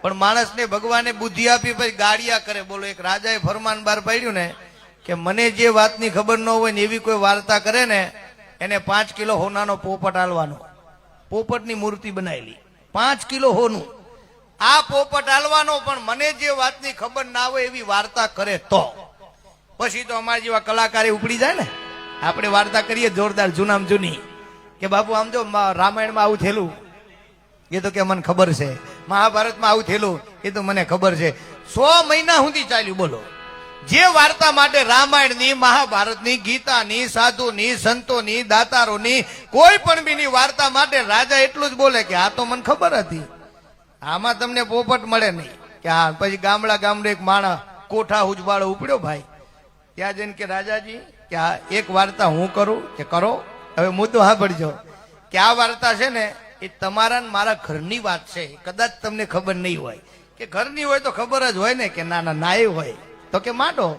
પણ માણસને ભગવાને બુદ્ધિ આપી પછી ગાડિયા કરે. બોલો, એક રાજાએ ફરમાન બહાર પાડ્યું ને કે મને જે વાતની ખબર ન હોય ને એવી કોઈ વાર્તા કરે ને, એને પાંચ કિલો હોનાનો પોપટ આલવાનો. પોપટની મૂર્તિ બનાવેલી. પાંચ કિલો હોનું. આ પોપટ આલવાનો, પણ મને જે વાતની ખબર ના હોય એવી વાર્તા કરે તો. પછી તો અમારા જેવા કલાકારે ઉપડી જાય ને. આપણે વાર્તા કરીએ જોરદાર, જૂનામ જૂની. કે બાપુ, આમ જો રામાયણમાં આવું થયેલું. એ તો કે મને ખબર છે. મહાભારતમાં આવું થયેલું, એ તો મને ખબર છે. સો મહિના સુધી ચાલ્યું, બોલો. જે વાર્તા માટે રામાયણની, મહાભારતની, ગીતાની, સાધુની, સંતોની, દાતારોની, કોઈ પણ બીની વાર્તા માટે રાજા એટલું જ બોલે કે આ તો મને ખબર હતી. આમાં તમને પોપટ મળે નહીં. કે હા, પછી ગામડા ગામડે એક માણસ કોઠા ઉજવાળો ઉપડ્યો ભાઈ. ત્યાં જઈને કે રાજાજી, કે આ એક વાર્તા હું કરું, કે કરો. હવે મુદ્દો સાંભળજો કે આ વાર્તા છે ને એ તમારા મારા ઘરની વાત છે. કદાચ તમને ખબર નહીં હોય. કે ઘરની હોય તો ખબર જ હોય ને કે ના ના નાય હોય. તો કે માંડો.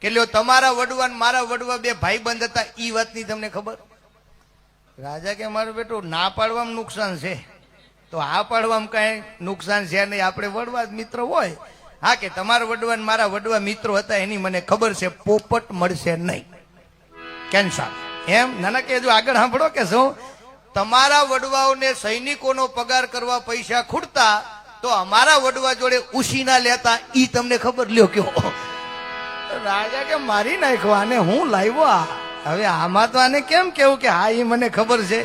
કે લ્યો તમારા વડવા મારા વડવા બે ભાઈ બંધ હતા એ વાતની તમને ખબર? રાજા કે મારું બેટું, ના પાડવામાં નુકસાન છે. તો આ પાડવામાં કાંઈ નુકસાન છે નહીં. આપણે વડવા મિત્ર હોય. હા કે તમારા વડવા મારા વડવા મિત્રો હતા, એની મને ખબર છે. પોપટ મળશે નહીં. કેન્સર એમ? નાના કે જો આગળ સાંભળો કે શું? તમારા વડવાઓને સૈનિકોનો પગાર કરવા પૈસા ખૂટતા, તો અમારા વડવા જોડે ઉશીના લેતા, ઈ તમને ખબર લ્યો કયો રાજા કે મારી નાખ્યો આને હું લાવ્યો આ? હવે આમાં તો આને કેમ કેવું કે, હા એ મને ખબર છે.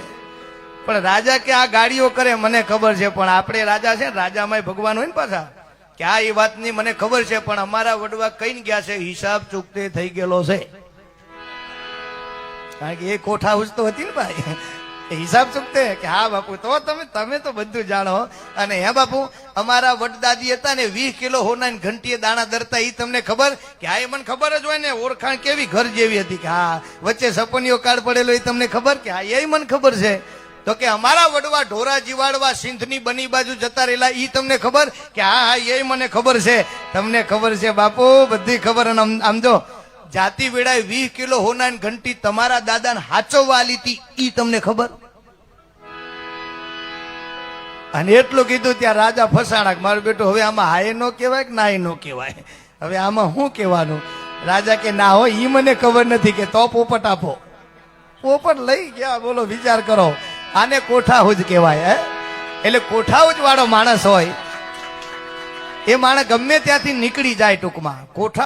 પણ રાજા કે, આ ગાડીઓ કરે, મને ખબર છે. પણ આપણે રાજા છે રાજામાં ભગવાન હોય ને પાછા. કે આ એ વાતની મને ખબર છે, પણ અમારા વડવા કઈ ગયા છે, હિસાબ ચૂકતે થઈ ગયેલો છે. કારણ કે એ કોઠા ઉજતો હતી ને ભાઈ. હિસાબ ચૂકતે કે, હા બાપુ, તો તમે તમે તો બધું જાણો. અને હે બાપુ, અમારા વડદાદી હતા ને, વીસ કિલો હોના ઘંટીએ દાણા ધરતા એ તમને ખબર? કે હા, એ મને ખબર જ હોય ને, ઓળખાણ કેવી ઘર જેવી હતી. કે હા, વચ્ચે સપનીઓ કાર્ડ પડેલો એ તમને ખબર? કે હા એ મને ખબર છે. તો કે અમારા વડવા ઢોરા જીવાડવા સિંધની બની બાજુ જતા રહેલા, ઈ તમને ખબર? કે હા હા એ મને ખબર છે. તમને ખબર છે બાપુ, બધી ખબર. અને આમ- જો, જાતિ વેળાએ વીસ કિલો હોના ઘંટી તમારા દાદાને હાચવવા આલી હતી, ઈ તમને ખબર? અને એટલું કીધું ત્યાં રાજા ફસાણા મારો બેટું, હવે આમાં હાય નો કહેવાય કે નાય નો કહેવાય? હવે આમાં શું કહેવાનું? રાજા કે, ના હોય ઈ મને ખબર નથી કે તો પોપટ આપો. પોપટ લઈ ગયા, બોલો, વિચાર કરો, આને કોઠાહુજ કહેવાય, હે? એટલે કોઠાહુજ વાળો માણસ હોય, એ માણસ ગમે ત્યાંથી નીકળી જાય ટૂંકમાં. કોઠા